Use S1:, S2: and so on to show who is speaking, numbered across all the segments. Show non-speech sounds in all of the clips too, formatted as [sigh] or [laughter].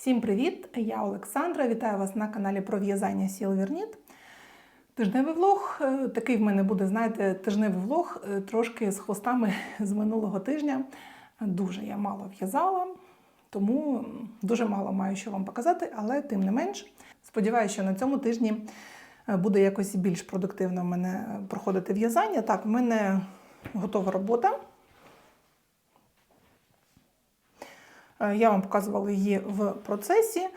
S1: Всім привіт! Я Олександра. Вітаю вас на каналі про в'язання Сілверніт. Тижневий влог. Е, Такий в мене буде, знаєте, тижневий влог е, трошки з хвостами [laughs] з минулого тижня. Дуже я мало в'язала, тому дуже мало маю що вам показати, але тим не менш, сподіваюся, що на цьому тижні е, буде якось більш продуктивно в мене проходити в'язання. Так, в мене готова робота. Я вам показувала її в процесі.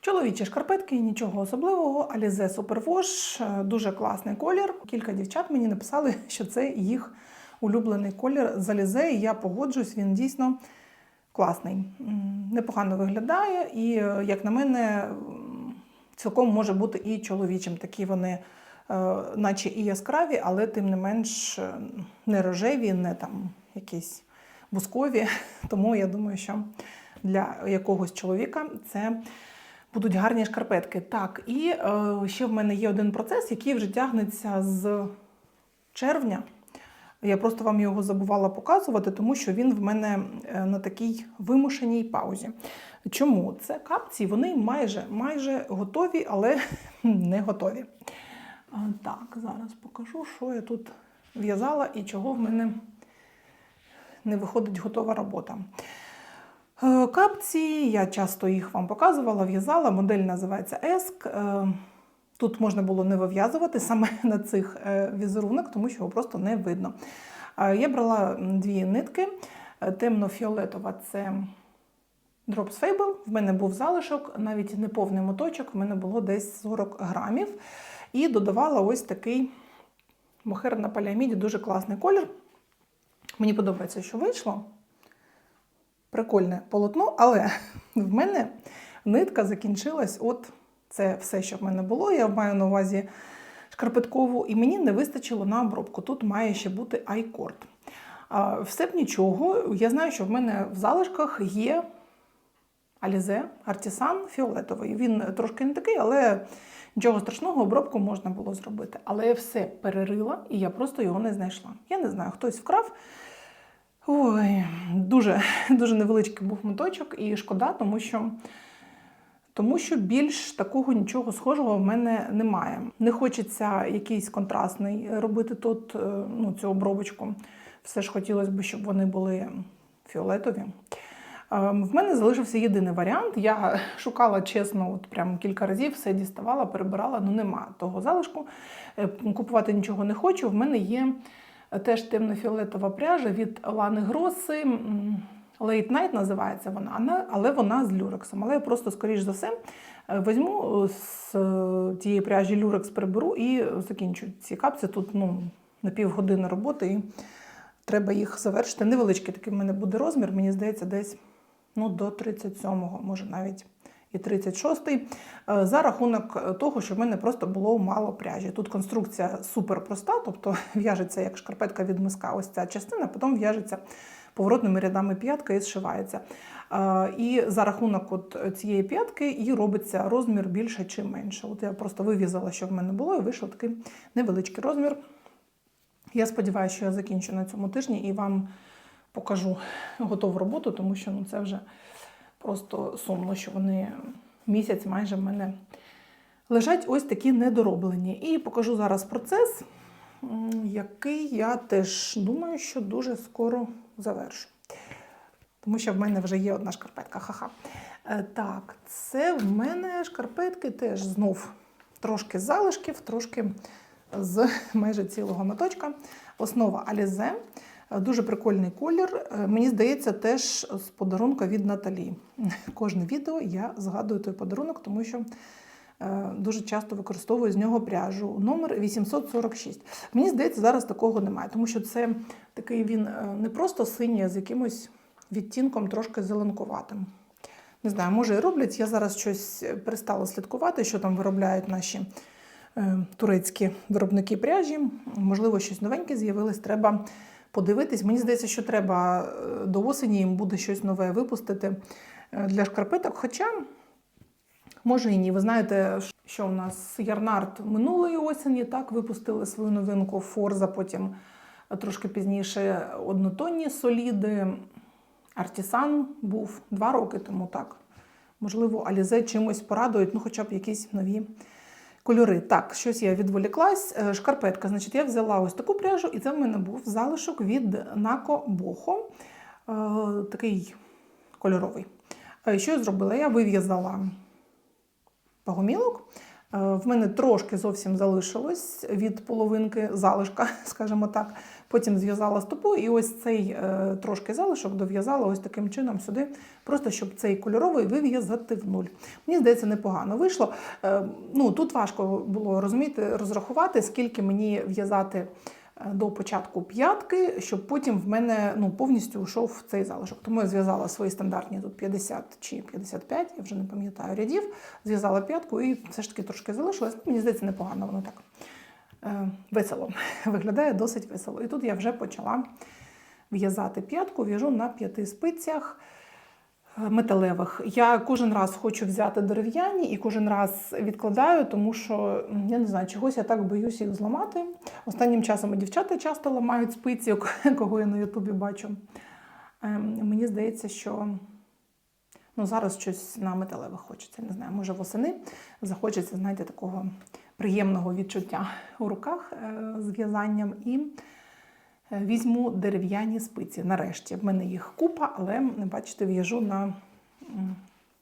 S1: Чоловічі шкарпетки, нічого особливого, Alize Superwash, е, дуже класний колір. Кілька дівчат мені написали, [laughs] що це їх улюблений колір з Alize, і я погоджуюсь, він дійсно класний. Непогано виглядає, і, е, як на мене, цілком може бути і чоловічим. Такі вони, е, наче і яскраві, але тим не менш е, не рожеві, не там якісь бускові. [laughs] Тому я думаю, що для якогось чоловіка це будуть гарні шкарпетки. Так, і е, ще в мене є один процес, який вже тягнеться з червня. Я просто вам його забувала показувати, тому що він в мене е, на такій вимушеній паузі. Чому? Це капці, вони майже, майже готові, але [laughs] не готові. Так, зараз покажу, що я тут в'язала і чого в мене не виходить готова робота. Е, Капці, я часто їх вам показувала, в'язала. Модель називається ESK. Е, Тут можна було не вив'язувати саме [laughs] на цих е, візерунок, тому що його просто не видно. Я брала дві нитки. Темно-фіолетова це Drops Fable. В мене був залишок, навіть не повний моточок, в мене було десь 40 грамів. І додавала ось такий мохер на паліаміді, дуже класний колір. Мені подобається, що вийшло. Прикольне полотно, але [laughs] в мене нитка закінчилась. От це все, що в мене було. Я маю на увазі шкарпеткову, і мені не вистачило на обробку. Тут має ще бути айкорд. Все б нічого. Я знаю, що в мене в залишках є Alize Artisan фіолетовий. Він трошки не такий, але нічого страшного, обробку можна було зробити. Але я все перерила і я просто його не знайшла. Я не знаю, хтось вкрав. Ой, дуже, [laughs] дуже невеличкий був моточок, і шкода, тому що, тому що більш такого нічого схожого в мене немає. Не хочеться якийсь контрастний робити тут е, ну, цю обробочку. Все ж хотілося б, щоб вони були фіолетові. Е, В мене залишився єдиний варіант. Я шукала чесно, от прям кілька разів все діставала, перебирала, але нема того залишку. Е, Купувати нічого не хочу. В мене є теж темно-фіолетова пряжа від Лани Гроси. Late Night називається вона, але вона з люрексом. Але я просто, скоріш за все, е, візьму з е, тієї пряжі люрекс приберу і закінчу ці капці. Тут ну, на півгодини роботи і треба їх завершити. Невеличкий такий в мене буде розмір, мені здається, десь ну, до 37-го, може навіть і 36-й, е, за рахунок того, що в мене просто було мало пряжі. Тут конструкція супер проста, тобто [laughs] в'яжеться як шкарпетка від миска, ось ця частина, потім в'яжеться поворотними рядами п'ятка і зшивається. Е, І за рахунок от цієї п'ятки і робиться розмір більше чи менше. От я просто вивізала, що в мене було, і вийшов такий невеличкий розмір. Я сподіваюся, що я закінчу на цьому тижні і вам покажу готову роботу, тому що ну, це вже просто сумно, що вони місяць майже в мене лежать ось такі недороблені. І покажу зараз процес, який я теж думаю, що дуже скоро завершу. Тому що в мене вже є одна шкарпетка. Ха-ха. Е, Так, це в мене шкарпетки теж знов трошки залишків, трошки з [laughs] майже цілого моточка. Основа Alize. Е, Дуже прикольний колір. Е, Мені здається, теж з подарунка від Наталі. [laughs] Кожне відео я згадую той подарунок, тому що е, дуже часто використовую з нього пряжу. Номер 846. Мені здається, зараз такого немає, тому що це такий він не просто синій, а з якимось відтінком трошки зеленкуватим. Не знаю, може і роблять. Я зараз щось перестала слідкувати, що там виробляють наші турецькі виробники пряжі. Можливо, щось новеньке з'явилось. Треба подивитись. Мені здається, що треба е, до осені їм буде щось нове випустити е, для шкарпеток. Хоча, може і ні. Ви знаєте, що у нас Ярнард минулої осені так випустили свою новинку Форза, потім трошки пізніше однотонні соліди. Артісан був два роки тому так. можливо, Алізе чимось порадують, ну хоча б якісь нові кольори. Так, щось я відволіклась. Е, Шкарпетка. Значить, я взяла ось таку пряжу, і це в мене був залишок від Нако Бохо. Е, Такий кольоровий. Що я зробила? Я вив'язала пагомілок. Е, В мене трошки зовсім залишилось від половинки залишка, [laughs] скажімо так. Потім зв'язала стопу, і ось цей е, трошки залишок дов'язала ось таким чином сюди, просто щоб цей кольоровий вив'язати в нуль. Мені здається, непогано вийшло. Е, ну, тут важко було розуміти, розрахувати, скільки мені в'язати е, до початку п'ятки, щоб потім в мене ну, повністю йшов цей залишок. Тому я зв'язала свої стандартні тут 50 чи 55, я вже не пам'ятаю рядів, зв'язала п'ятку і все ж таки трошки залишилось. Мені здається, непогано воно так весело. [laughs] Виглядає досить весело. І тут я вже почала в'язати п'ятку, в'яжу на п'яти спицях е, металевих. Я кожен раз хочу взяти дерев'яні і кожен раз відкладаю, тому що я не знаю, чогось я так боюсь їх зламати. Останнім часом і дівчата часто ламають спиці, [laughs] кого я на Ютубі бачу. Ем, Мені здається, що ну, зараз щось на металевих хочеться. Не знаю, може восени захочеться, знаєте, такого приємного відчуття у руках е, з в'язанням. І е, візьму дерев'яні спиці. Нарешті в мене їх купа, але бачите, в'яжу на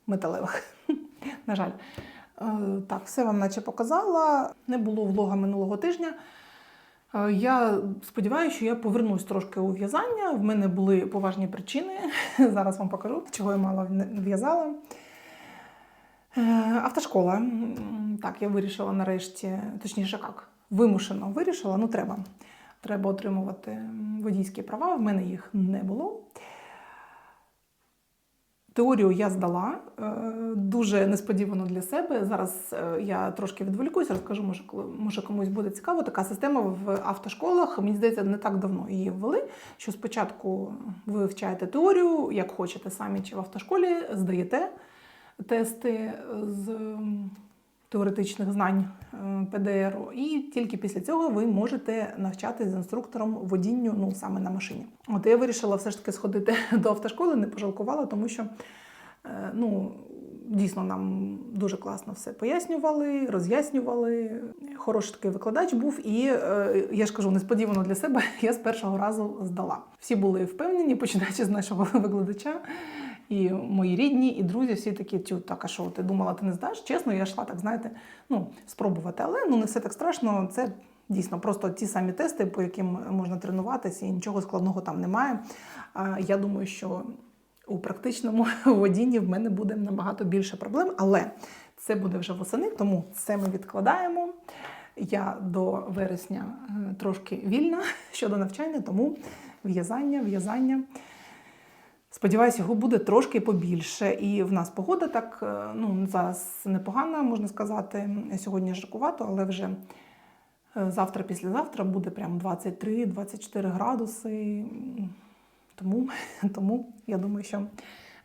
S1: металевих. [laughs] На жаль. Е, Так, все вам наче показала. Не було влога минулого тижня. Я сподіваюся, що я повернусь трошки у в'язання. В мене були поважні причини. [laughs] Зараз вам покажу, чого я мало в'язала. Е, Автошкола. Так, я вирішила нарешті, точніше, як, вимушено вирішила, ну треба. Треба отримувати водійські права. В мене їх не було. Теорію я здала е, дуже несподівано для себе. Зараз е, я трошки відволікусь, розкажу, може, може комусь буде цікаво. Така система в автошколах. Мені здається, не так давно її ввели. Що спочатку ви вивчаєте теорію, як хочете самі чи в автошколі, здаєте тести з теоретичних знань е, ПДР, і тільки після цього ви можете навчатись з інструктором водінню, ну саме на машині. От я вирішила все ж таки сходити [laughs] до автошколи, не пожалкувала, тому що е, ну. Дійсно, нам дуже класно все пояснювали, роз'яснювали. Хороший такий викладач був, і е, я ж кажу, несподівано для себе [laughs] я з першого разу здала. Всі були впевнені, починаючи з нашого [laughs] викладача. І мої рідні, і друзі, всі такі, тю, так, а що ти думала, ти не здаш? Чесно, я йшла так, знаєте, ну, спробувати. Але ну не все так страшно. Це дійсно просто ті самі тести, по яким можна тренуватися, і нічого складного там немає. Я думаю, що у практичному [laughs] водінні в мене буде набагато більше проблем, але це буде вже восени, тому це ми відкладаємо. Я до вересня е, трошки вільна [laughs] щодо навчання, тому в'язання, в'язання. Сподіваюся, його буде трошки побільше. І в нас погода так е, ну, зараз непогана, можна сказати. Сьогодні жаркувато, але вже е, завтра, післязавтра буде прям 23-24 градуси. Тому, [laughs] тому я думаю, що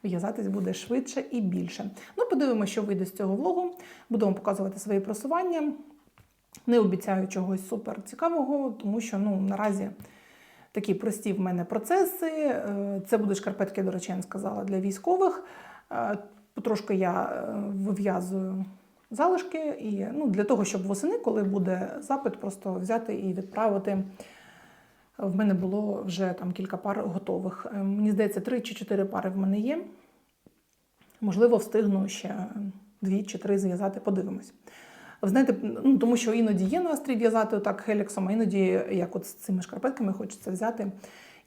S1: в'язатись буде швидше і більше. Ну, подивимося, що вийде з цього влогу. Вам показувати свої просування. Не обіцяю чогось супер цікавого, тому що ну, наразі такі прості в мене процеси. Е, Це будуть шкарпетки, до речі, я не сказала, для військових. Е, Потрошки я е, вив'язую залишки і ну, для того, щоб восени, коли буде запит, просто взяти і відправити. В мене було вже там кілька пар готових. Мені здається, три чи чотири пари в мене є. Можливо, встигну ще дві чи три зв'язати, подивимось. Знаєте, ну, тому що іноді є настрій в'язати отак хеліксом, а іноді, як от з цими шкарпетками, хочеться взяти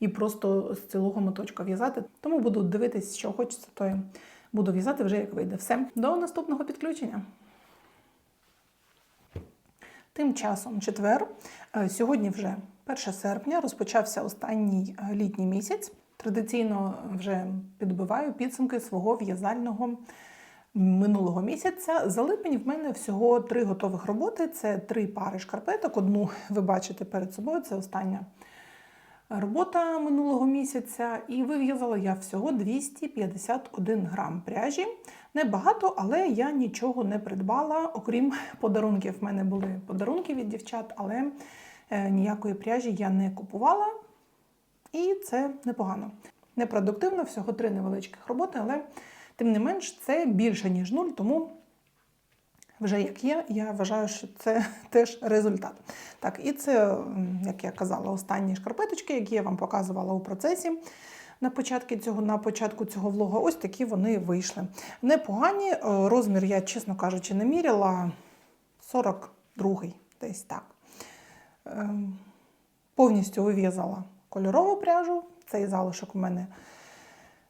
S1: і просто з цілого моточка в'язати. Тому буду дивитись, що хочеться, то і буду в'язати вже як вийде. Все, до наступного підключення. Тим часом четвер, е, сьогодні вже 1 серпня, розпочався останній е, літній місяць. Традиційно вже підбиваю підсумки свого в'язального минулого місяця. За липень в мене всього три готових роботи. Це три пари шкарпеток. Одну ви бачите перед собою, це остання робота минулого місяця. І вив'язала я всього 251 грам пряжі. Небагато, але я нічого не придбала. Окрім подарунків, в мене були подарунки від дівчат, але е, ніякої пряжі я не купувала. І це непогано. Непродуктивно, всього три невеличких роботи, але Тим не менш, це більше, ніж нуль, тому вже як є, я вважаю, що це [laughs] теж результат. Так, і це, як я казала, останні шкарпеточки, які я вам показувала у процесі. На початку цього, на початку цього влогу, ось такі вони вийшли. Непогані. е, Розмір я, чесно кажучи, не міряла. 42-й, десь так. Ем, Повністю вив'язала кольорову пряжу. Цей залишок у мене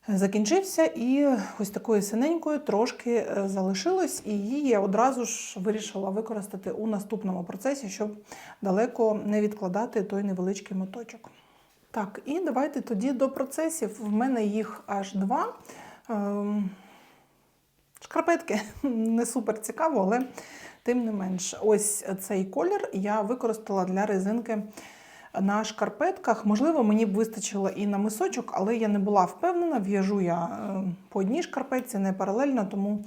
S1: закінчився, і ось такою синенькою трошки е, залишилось, і її я одразу ж вирішила використати у наступному процесі, щоб далеко не відкладати той невеличкий моточок. Так, і давайте тоді до процесів. В мене їх аж два. Ем, Шкарпетки [laughs] не супер цікаво, але тим не менш, ось цей колір я використала для резинки на шкарпетках. Можливо, мені б вистачило і на мисочок, але я не була впевнена. В'яжу я е, по одній шкарпетці, не паралельно, тому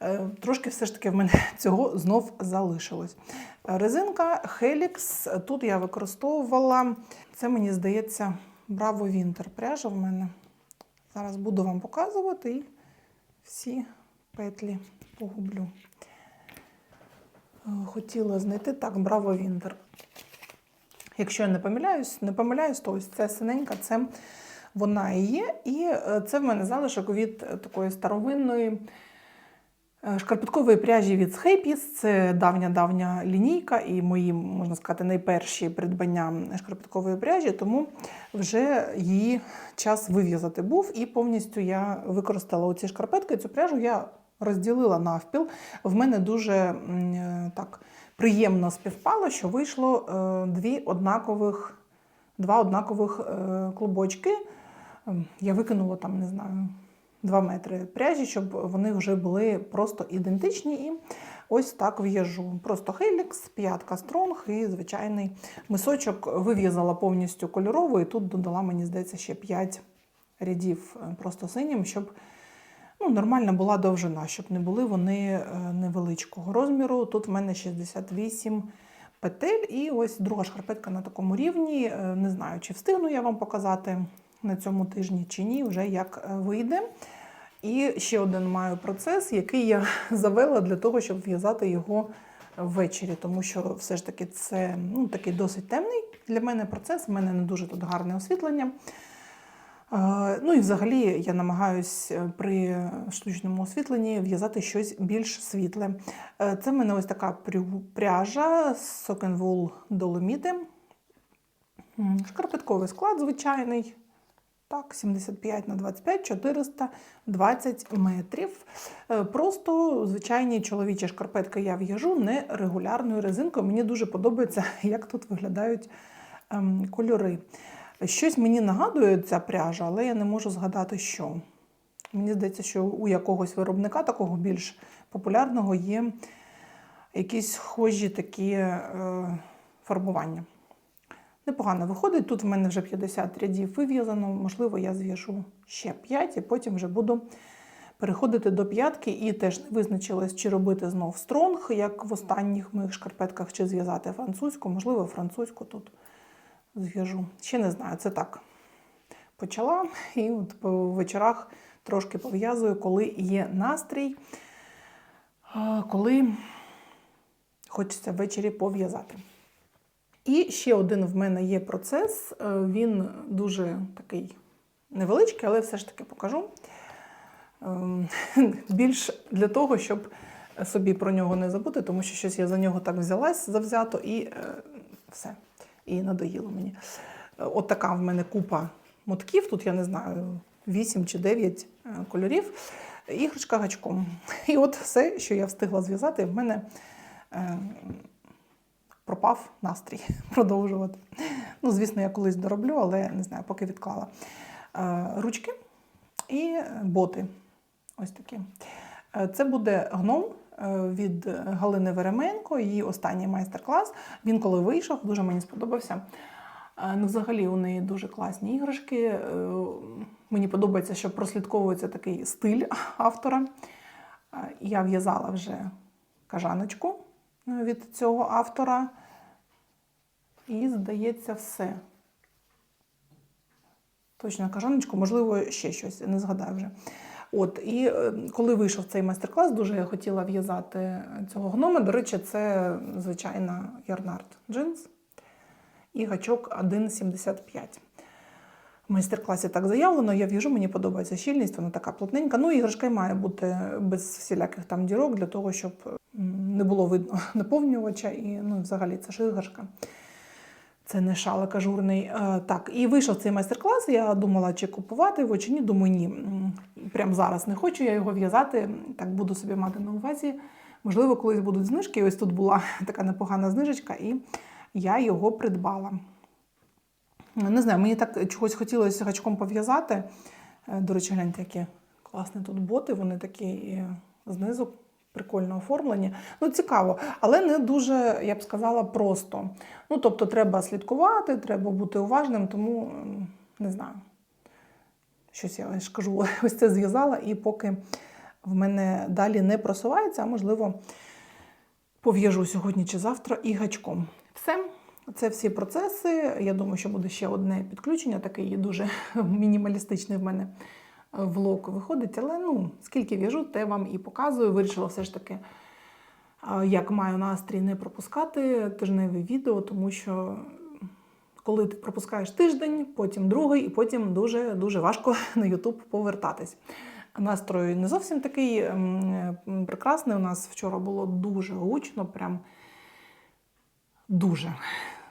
S1: е, трошки все ж таки в мене [laughs] цього знов залишилось. Резинка Helix. Тут я використовувала, це мені здається, Bravo Winter пряжа в мене. Зараз буду вам показувати і всі петлі погублю. Е, Хотіла знайти так, Bravo Winter. Якщо я не помиляюсь, не помиляюсь, то ось це синенька, це вона і є. І е, це в мене залишок від е, такої старовинної е, шкарпеткової пряжі від Schapis. Це давня-давня лінійка і мої, можна сказати, найперші придбання шкарпеткової пряжі, тому вже її час вив'язати був. І повністю я використала оці шкарпетки. Цю пряжу я розділила навпіл. В мене дуже так приємно співпало, що вийшло е, дві однакових, два однакових е, клубочки. Ем, Я викинула там, не знаю, 2 метри пряжі, щоб вони вже були просто ідентичні. І ось так в'яжу. Просто Helix, п'ятка Стронг і звичайний мисочок вив'язала повністю кольоровий. І тут додала, мені здається, ще 5 рядів е, просто синім, щоб ну, нормальна була довжина, щоб не були вони е, невеличкого розміру. Тут в мене 68 петель, і ось друга шкарпетка на такому рівні. Е, Не знаю, чи встигну я вам показати на цьому тижні чи ні, вже як е, вийде. І ще один маю процес, який я [laughs] завела для того, щоб в'язати його ввечері, тому що все ж таки це ну, такий досить темний для мене процес. У мене не дуже тут гарне освітлення. Е, Ну і взагалі я намагаюся при штучному освітленні в'язати щось більш світле. Е, Це в мене ось така пряжа Sock Wool Dolomite. Шкарпетковий склад звичайний. Так, 75 на 25, 420 метрів. Е, Просто звичайні чоловічі шкарпетки я в'яжу не регулярною резинкою. Мені дуже подобається, [laughs] як тут виглядають ем, кольори. Щось мені нагадує ця пряжа, але я не можу згадати, що. Мені здається, що у якогось виробника такого більш популярного є якісь схожі такі е, фарбування. Непогано виходить. Тут в мене вже 50 рядів вив'язано. Можливо, я зв'яжу ще 5 і потім вже буду переходити до п'ятки. І теж не визначилась, чи робити знов стронг, як в останніх моїх шкарпетках, чи зв'язати французьку. Можливо, французьку тут зв'яжу. Ще не знаю, це так. Почала і от по вечорах трошки пов'язую, коли є настрій, коли хочеться ввечері пов'язати. І ще один в мене є процес. е, Він дуже такий невеличкий, але все ж таки покажу. Ем, [laughs] Більш для того, щоб собі про нього не забути, тому що щось я за нього так взялась завзято і е, все. І надоїло мені. От така в мене купа мотків. Тут я не знаю, 8 чи 9 е, кольорів. Іграшка гачком. І от все, що я встигла зв'язати, в мене е, пропав настрій [laughs] продовжувати. Ну, звісно, я колись дороблю, але не знаю, поки відклала. Е, Ручки і боти. Ось такі. Це буде гном від Галини Веременко, її останній майстер-клас. Він коли вийшов, дуже мені сподобався. Е, Ну, взагалі, у неї дуже класні іграшки. Е, Мені подобається, що прослідковується такий стиль автора. Е, Я в'язала вже кажаночку е, від цього автора. І, здається, все. Точно кажаночку, можливо, ще щось, не згадаю вже. От, і е, коли вийшов цей майстер-клас, дуже я хотіла в'язати цього гнома. До речі, це звичайна Ярнард джинс і гачок 1,75. В майстер-класі так заявлено, я в'яжу, мені подобається щільність, вона така плотненька. Ну, іграшка й має бути без всіляких там дірок, для того, щоб не було видно [laughs] наповнювача, і ну, взагалі це ж іграшка. Це не шалик ажурний. Е, Так, і вийшов цей майстер-клас. Я думала, чи купувати його, чи ні. Думаю, ні. М, Прям зараз не хочу я його в'язати. Так буду собі мати на увазі. Можливо, колись будуть знижки. Ось тут була [laughs] така непогана знижечка, і я його придбала. Не знаю, мені так чогось хотілося гачком пов'язати. Е, До речі, гляньте, які класні тут боти, вони такі знизу прикольно оформлені. Ну, цікаво, але не дуже, я б сказала, просто. Ну, тобто, треба слідкувати, треба бути уважним, тому не знаю. Щось я ж кажу, [laughs] ось це зв'язала, і поки в мене далі не просувається, а можливо, пов'яжу сьогодні чи завтра і гачком. Все. Це всі процеси. Я думаю, що буде ще одне підключення, такий дуже [laughs] мінімалістичний в мене влог виходить. Але ну, скільки в'яжу, те вам і показую. Вирішила все ж таки, як маю настрій не пропускати тижневе відео, тому що коли ти пропускаєш тиждень, потім другий, і потім дуже дуже важко на YouTube повертатись. Настрой не зовсім такий м, м, прекрасний. У нас вчора було дуже гучно, прям дуже.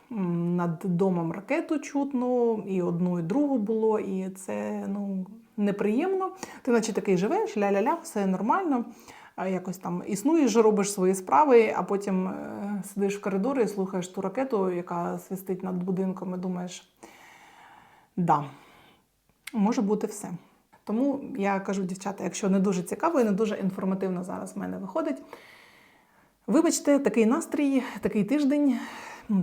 S1: Над домом ракету чутно, і одну, і другу було, і це ну, неприємно. Ти наче такий живеш, ля-ля-ля, все нормально. Якось там існуєш, робиш свої справи, а потім е, сидиш в коридорі і слухаєш ту ракету, яка свистить над будинком, і думаєш, да, може бути все. Тому я кажу, дівчата, якщо не дуже цікаво і не дуже інформативно зараз в мене виходить, Вибачте, такий настрій, такий тиждень,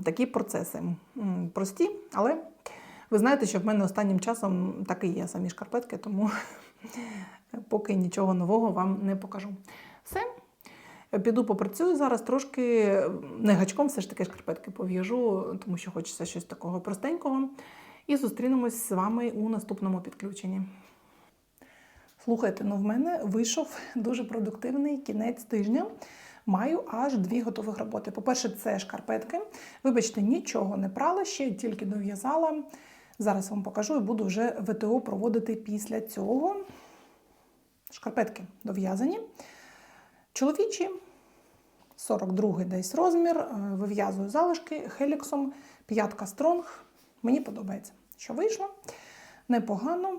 S1: такі процеси. Прості, але ви знаєте, що в мене останнім часом так і є самі шкарпетки, тому [laughs] поки нічого нового вам не покажу. Все. Піду попрацюю зараз трошки не гачком, все ж таки шкарпетки пов'яжу, тому що хочеться щось такого простенького. І зустрінемось з вами у наступному підключенні. Слухайте, ну в мене вийшов дуже продуктивний кінець тижня. Маю аж дві готових роботи. По-перше, це шкарпетки. Вибачте, нічого не прала, ще тільки дов'язала. Зараз вам покажу і буду вже ВТО проводити після цього. Шкарпетки дов'язані. Чоловічі, 42 десь розмір. е, Вив'язую залишки хеліксом, п'ятка стронг. Мені подобається, що вийшло. Непогано.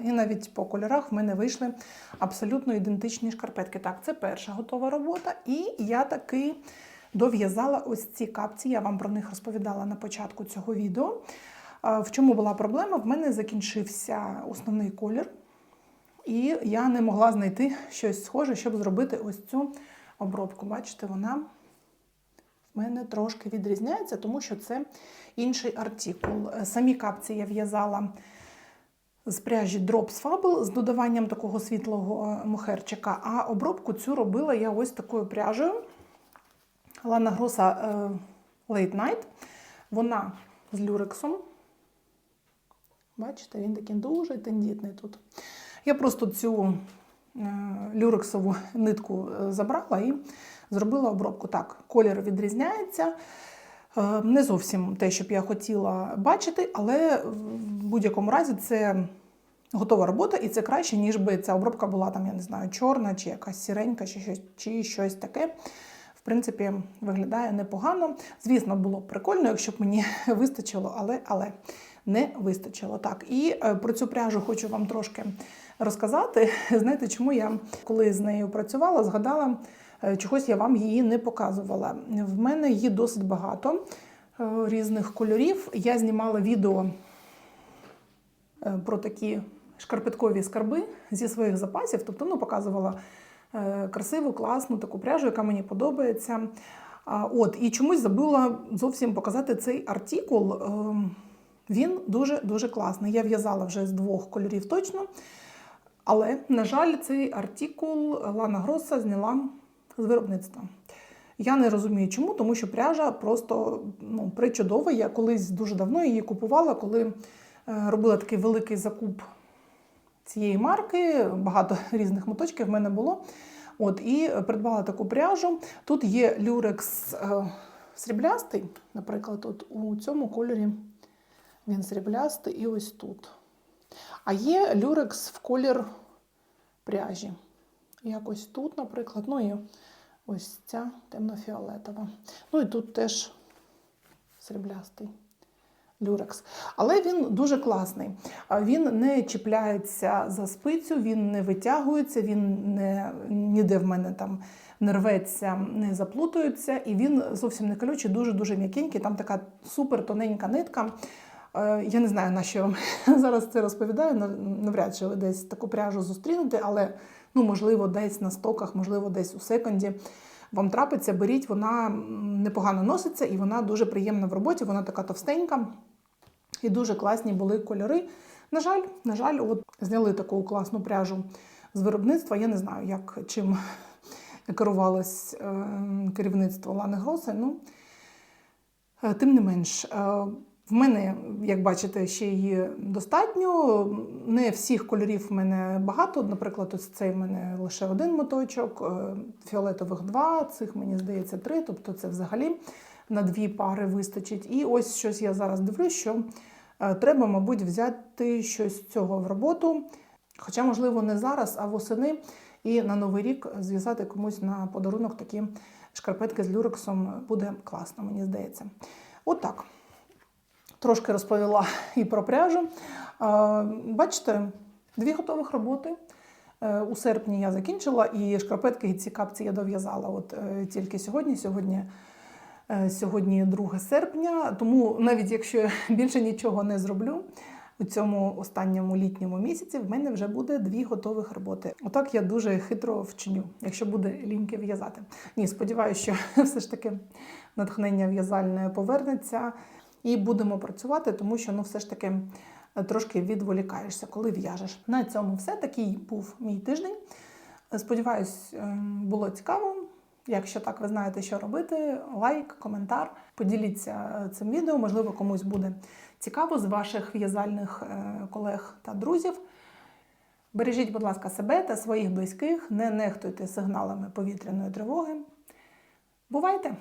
S1: І навіть по кольорах в мене вийшли абсолютно ідентичні шкарпетки. Так, це перша готова робота. І я таки дов'язала ось ці капці. Я вам про них розповідала на початку цього відео. В чому була проблема? В мене закінчився основний колір, і я не могла знайти щось схоже, щоб зробити ось цю обробку. Бачите, вона в мене трошки відрізняється, тому що це інший артикул. Е, Самі капці я в'язала з пряжі Drops Fable з додаванням такого світлого е, мохерчика, а обробку цю робила я ось такою пряжею Lana Grossa е, Late Night. Вона з люрексом. Бачите, він такий дуже тендітний тут. Я просто цю е, люрексову нитку е, забрала і зробила обробку. Так, колір відрізняється. Не зовсім те, що б я хотіла бачити, але в будь-якому разі це готова робота, і це краще, ніж би ця обробка була там, я не знаю, чорна, чи якась сіренька, чи щось, чи щось таке. Принципі, виглядає непогано. Звісно, було б прикольно, якщо б мені [laughs] вистачило, але, але не вистачило. Так, і е, про цю пряжу хочу вам трошки розказати. [laughs] Знаєте, чому я коли з нею працювала, згадала, е, чогось я вам її не показувала. В мене її досить багато е, різних кольорів. Я знімала відео про такі шкарпеткові скарби зі своїх запасів, тобто ну, показувала красиву, класну таку пряжу, яка мені подобається. От, і чомусь забула зовсім показати цей артикул. Е, Він дуже-дуже класний. Я в'язала вже з двох кольорів точно. Але, на жаль, цей артикул Лана Гроса зняла з виробництва. Я не розумію, чому, тому що пряжа просто ну, причудова. Я колись дуже давно її купувала, коли е, робила такий великий закуп цієї марки. Багато [laughs] різних моточків в мене було. От, і придбала таку пряжу. Тут є люрекс е, сріблястий, наприклад, от у цьому кольорі він сріблястий і ось тут. А є люрекс в колір пряжі. Якось тут, наприклад, ну і ось ця темно-фіолетова. Ну і тут теж сріблястий люрекс. Але він дуже класний. Він не чіпляється за спицю, він не витягується, він не, ніде в мене там не рветься, не заплутується, і він зовсім не колючий, дуже-дуже м'якенький. Там така супер тоненька нитка. Я не знаю, на що вам [laughs] зараз це розповідаю. Навряд чи ви десь таку пряжу зустрінете, але ну, можливо, десь на стоках, можливо, десь у секонді. Вам трапиться, беріть, вона непогано носиться і вона дуже приємна в роботі, вона така товстенька. І дуже класні були кольори. На жаль, на жаль, от зняли таку класну пряжу з виробництва. Я не знаю, як чим керувалось е, керівництво Лани Гроси. Ну, е, тим не менш, е, в мене, як бачите, ще її достатньо. Не всіх кольорів в мене багато. Наприклад, ось цей в мене лише один моточок, фіолетових два, цих мені здається три, тобто це взагалі на дві пари вистачить. І ось щось я зараз дивлюсь, що треба, мабуть, взяти щось з цього в роботу. Хоча, можливо, не зараз, а восени. І на новий рік зв'язати комусь на подарунок такі шкарпетки з люрексом буде класно, мені здається. Отак. Трошки розповіла і про пряжу. Е, Бачите, дві готових роботи. Е, У серпні я закінчила, і шкарпетки і ці капці я дов'язала. От е, тільки сьогодні. Сьогодні, е, сьогодні 2 серпня. Тому навіть якщо я [laughs] більше нічого не зроблю у цьому останньому літньому місяці, в мене вже буде дві готових роботи. Отак я дуже хитро вчиню, якщо буде ліньки в'язати. Ні, сподіваюся, що [laughs] все ж таки натхнення в'язальне повернеться. І будемо працювати, тому що ну, все ж таки е, трошки відволікаєшся, коли в'яжеш. На цьому все. Такий був мій тиждень. Е, Сподіваюсь, ем, було цікаво. Якщо так ви знаєте, що робити, лайк, коментар. Поділіться е, цим відео, можливо, комусь буде цікаво з ваших в'язальних е, колег та друзів. Бережіть, будь ласка, себе та своїх близьких, не нехтуйте сигналами повітряної тривоги. Бувайте!